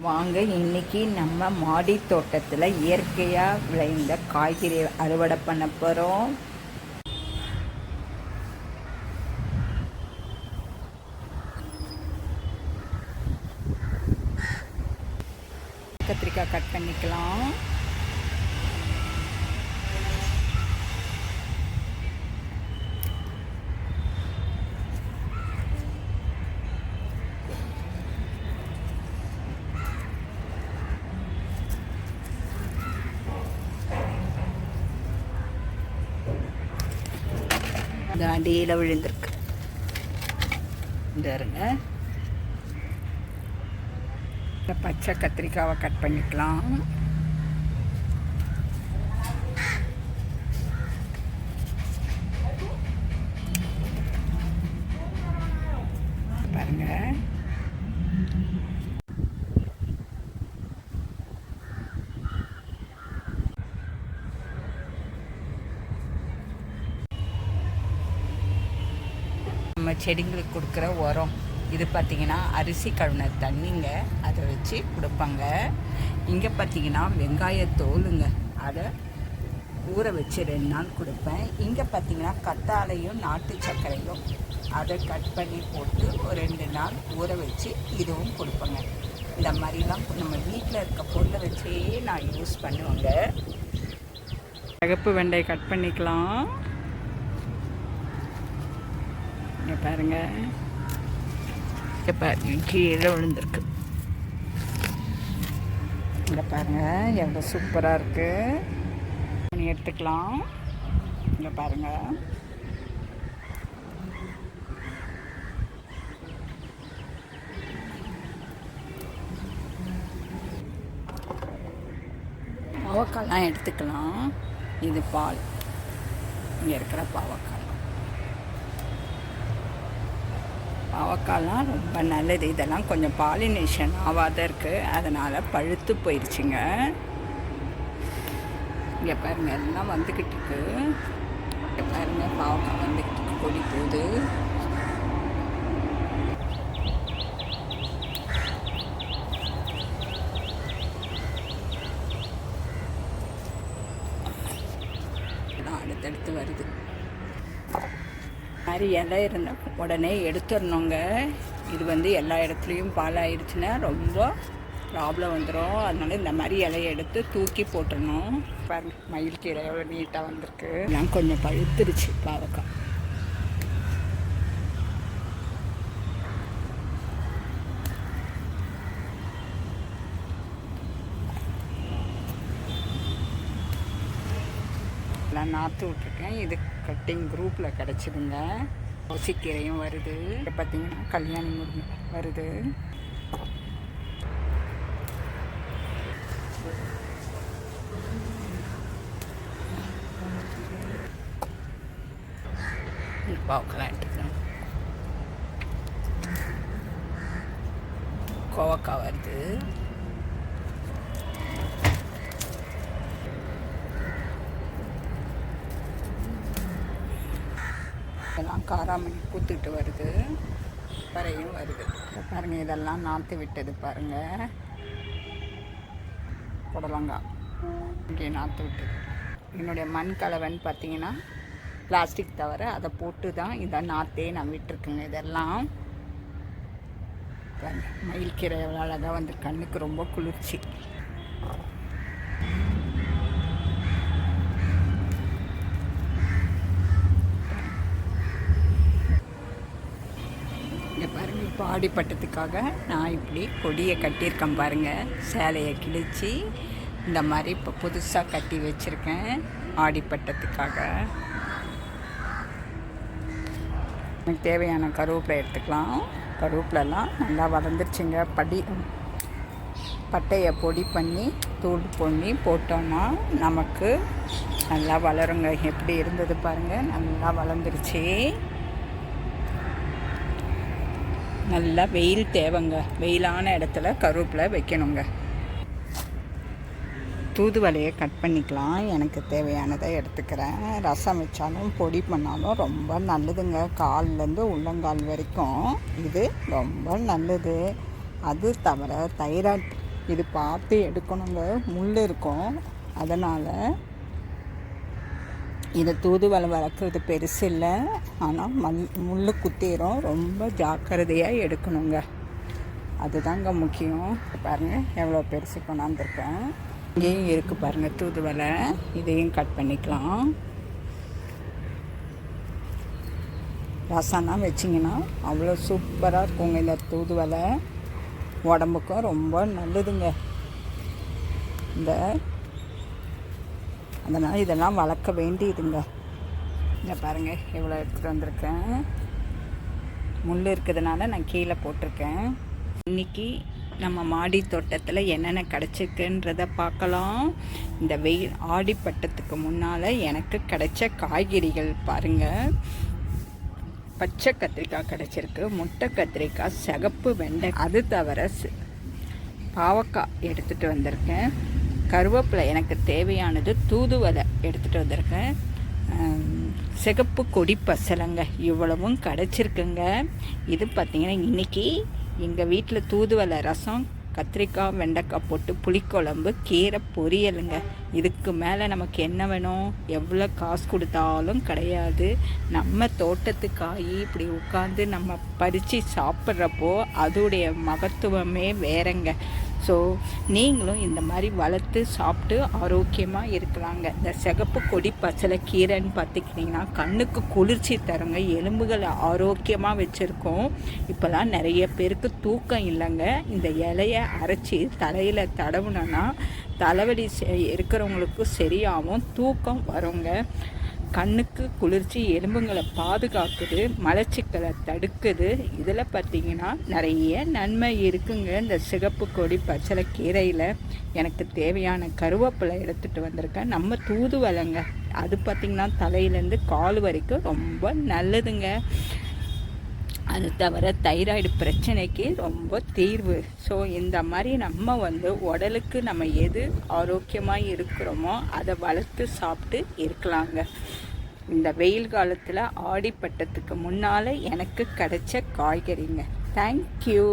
வாங்க இன்னைக்கு நம்ம மாடி தோட்டத்தில் இயற்கையாக விளைந்த காய்கறி அறுவடை பண்ண போகிறோம் கத்திரிக்காய் கட் பண்ணிக்கலாம் இந்த அடியில் விழுந்திருக்கு. இந்த இருங்க. இந்த பச்சை கத்திரிக்காவை கட் பண்ணிக்கலாம். பாருங்க. நம்ம செடிங்களுக்கு கொடுக்குற உரம். இது பார்த்திங்கன்னா அரிசி கழுவின தண்ணிங்க. அதை வச்சு கொடுப்பாங்க. இங்கே பார்த்தீங்கன்னா வெங்காய தோலுங்க. அதை ஊற வச்சு ரெண்டு நாள் கொடுப்பேன். இங்கே பார்த்தீங்கன்னா கத்தாழையும் நாட்டு சர்க்கரையும் அதை கட் பண்ணி போட்டு ஒரு ரெண்டு நாள் ஊற வச்சு இதுவும் கொடுப்பேங்க. இந்த மாதிரிலாம் நம்ம வீட்டில் இருக்க பொருளை வச்சே நான் யூஸ் பண்ணுவேங்க. சிகப்பு வெண்டை கட் பண்ணிக்கலாம். இங்கே பாருங்க. இங்கே பாருங்க கீழே விழுந்திருக்கு. இங்கே பாருங்க எவ்வளோ சூப்பராக இருக்கு. நீ எடுத்துக்கலாம். இங்கே பாருங்க. பாவக்காய்லாம் எடுத்துக்கலாம். இது பால். இங்கே இருக்கிற பாவக்காய். பாவக்காய்லாம் ரொம்ப நல்லது. இதெல்லாம் கொஞ்சம் பாலினேஷன் ஆகாத இருக்குது அதனால் பழுத்து போயிடுச்சுங்க இங்கே பாருங்க எல்லாம் வந்துக்கிட்டு இருக்கு. இங்கே பாருங்க பாவக்காய் வந்துக்கிட்டு கொடி போகுது. அடுத்தடுத்து வருது. மாதிரி இலை இருந்த உடனே எடுத்துடணுங்க. இது வந்து எல்லா இடத்துலையும் பாலாயிடுச்சுன்னா ரொம்ப ப்ராப்ளம் வந்துடும் அதனால இந்த மாதிரி இலையை எடுத்து தூக்கி போட்டுடணும். பாருங்க மயில் கீரை எவ்வளோ நீட்டாக வந்திருக்கு. நான் கொஞ்சம் பழுத்துருச்சு பாவக்காய். எல்லாம் நாற்று விட்ருக்கேன் இது கட்டிங் குரூப்பில் கிடச்சிதுங்க. ஒசிக்கீரையும் வருது. இப்போ பார்த்தீங்கன்னா கல்யாணி முருங்கை வருது. பாவக்கெல்லாம் எடுத்துக்கிறேன் கோவக்காய் வருது. இதெல்லாம் காராமணி பூத்துக்கிட்டு வருது. பறையும் வருது. பாருங்கள் பாருங்க இதெல்லாம் நாற்று விட்டது பாருங்க. புடலங்காய். இங்கே நாற்று விட்டது. என்னுடைய மண் கலவைன்னு பார்த்தீங்கன்னா பிளாஸ்டிக் தவிர அதை போட்டு தான் இந்த நாற்றே நான் விட்டுருக்குங்க. இதெல்லாம் மயில் கீரை அழகாக வந்து கண்ணுக்கு ரொம்ப குளிர்ச்சி இங்கே பாருங்கள் இப்போ ஆடிப்பட்டத்துக்காக நான் இப்படி கொடியை கட்டியிருக்கேன் பாருங்கள் சேலையை கிழிச்சு இந்த மாதிரி இப்போ புதுசாக கட்டி வச்சுருக்கேன் ஆடிப்பட்டத்துக்காக எனக்கு தேவையான கருவேப்பிலை எடுத்துக்கலாம். கருவேப்பிலெல்லாம் நல்லா வளர்ந்துருச்சுங்க. படி பட்டையை பொடி பண்ணி தூள் பண்ணி போட்டோன்னா நமக்கு நல்லா வளருங்க. எப்படி இருந்தது பாருங்கள் நல்லா வளர்ந்துருச்சு. நல்லா வெயில் தேவைங்க. வெயிலான இடத்துல கருவேப்பிலை வைக்கணுங்க. தூதுவலையை கட் பண்ணிக்கலாம். எனக்கு தேவையானதை எடுத்துக்கிறேன். ரசம் வச்சாலும் பொடி பண்ணாலும் ரொம்ப நல்லதுங்க. கால்லேருந்து உள்ளங்கால் வரைக்கும் இது ரொம்ப நல்லது. அது தவிர தைராய்ட் இது பார்த்து எடுக்கணுங்க. முள் இருக்கும். அதனால் இதை தூதுவளை வளர்க்குறது பெருசு இல்லை. ஆனால் மல் முள் குத்திரும். ரொம்ப ஜாக்கிரதையாக எடுக்கணுங்க. அதுதாங்க முக்கியம். பாருங்கள் எவ்வளோ பெருசு கொண்டாந்துருக்கேன். இங்கேயும் இருக்குது பாருங்கள் தூதுவளை இதையும் கட் பண்ணிக்கலாம். ரசம்லாம் வச்சிங்கன்னா அவ்வளோ சூப்பராக இருக்குங்க இந்த தூதுவளை உடம்புக்கும் ரொம்ப நல்லதுங்க. இந்த அதனால் இதெல்லாம் வளர்க்க வேண்டியதுங்க. இதை பாருங்கள் எவ்வளோ எடுத்துகிட்டு வந்திருக்கேன். முள் இருக்கிறதுனால நான் கீழே போட்டிருக்கேன். இன்றைக்கி நம்ம மாடி தோட்டத்தில் என்னென்ன கிடச்சிருக்குன்றத பார்க்கலாம். இந்த வெயில் ஆடிப்பட்டத்துக்கு முன்னால் எனக்கு கிடைச்ச காய்கறிகள் பாருங்கள் பச்சை கத்திரிக்காய் கிடச்சிருக்கு முட்டை கத்திரிக்காய் சிகப்பு வெண்டை அது தவிர பாவக்காய் எடுத்துகிட்டு வந்திருக்கேன். கருவேப்பிலை எனக்கு தேவையானது தூதுவலை எடுத்துகிட்டு வந்திருக்கேன். சிகப்பு கொடி பசலங்க இவ்வளவும் கிடச்சிருக்குங்க. இது பார்த்திங்கன்னா இன்றைக்கி எங்கள் வீட்டில் தூதுவளை ரசம் கத்திரிக்காய் வெண்டைக்காய் போட்டு புளிக்குழம்பு கீரை பொரியலுங்க. இதுக்கு மேலே நமக்கு என்ன வேணும்? எவ்வளோ காசு கொடுத்தாலும் கிடையாது. நம்ம தோட்டத்து காய் இப்படி உட்காந்து நம்ம பறித்து சாப்பிட்றப்போ அதோடைய மகத்துவமே வேறங்க. ஸோ நீங்களும் இந்த மாதிரி வளர்த்து சாப்பிட்டு ஆரோக்கியமாக இருக்கலாங்க. இந்த சிகப்பு கொடி பச்சளை கீரைன்னு பார்த்துக்கிட்டிங்கன்னா கண்ணுக்கு குளிர்ச்சி தருங்க. எலும்புகளை ஆரோக்கியமாக வச்சுருக்கோம். இப்போல்லாம் நிறைய பேருக்கு தூக்கம் இல்லைங்க. இந்த இலையை அரைச்சி தலையில் தடவுனோன்னா தலைவலி செ- இருக்கிறவங்களுக்கு சரியாகவும் தூக்கம் வருங்க. கண்ணுக்கு குளிர்ச்சி எலும்புங்களை பாதுகாக்குது மலச்சிக்கலை தடுக்குது. இதில் பார்த்தீங்கன்னா நிறைய நன்மை இருக்குங்க. இந்த சிகப்பு கொடி பச்சளை கீரையில் எனக்கு தேவையான கருவேப்பிலை எடுத்துகிட்டு வந்திருக்கேன். நம்ம தூதுவலைங்க அது பார்த்திங்கன்னா தலையிலேருந்து கால் வரைக்கும் ரொம்ப நல்லதுங்க. அது தவிர தைராய்டு பிரச்சனைக்கு ரொம்ப தீர்வு. ஸோ இந்த மாதிரி நம்ம வந்து உடலுக்கு நம்ம எது ஆரோக்கியமாக இருக்கிறோமோ அதை வளர்த்து சாப்பிட்டு இருக்கலாங்க. இந்த வெயில் காலத்தில் ஆடிப்பட்டத்துக்கு முன்னால் எனக்கு கிடைச்ச காய்கறிங்க. தேங்க்யூ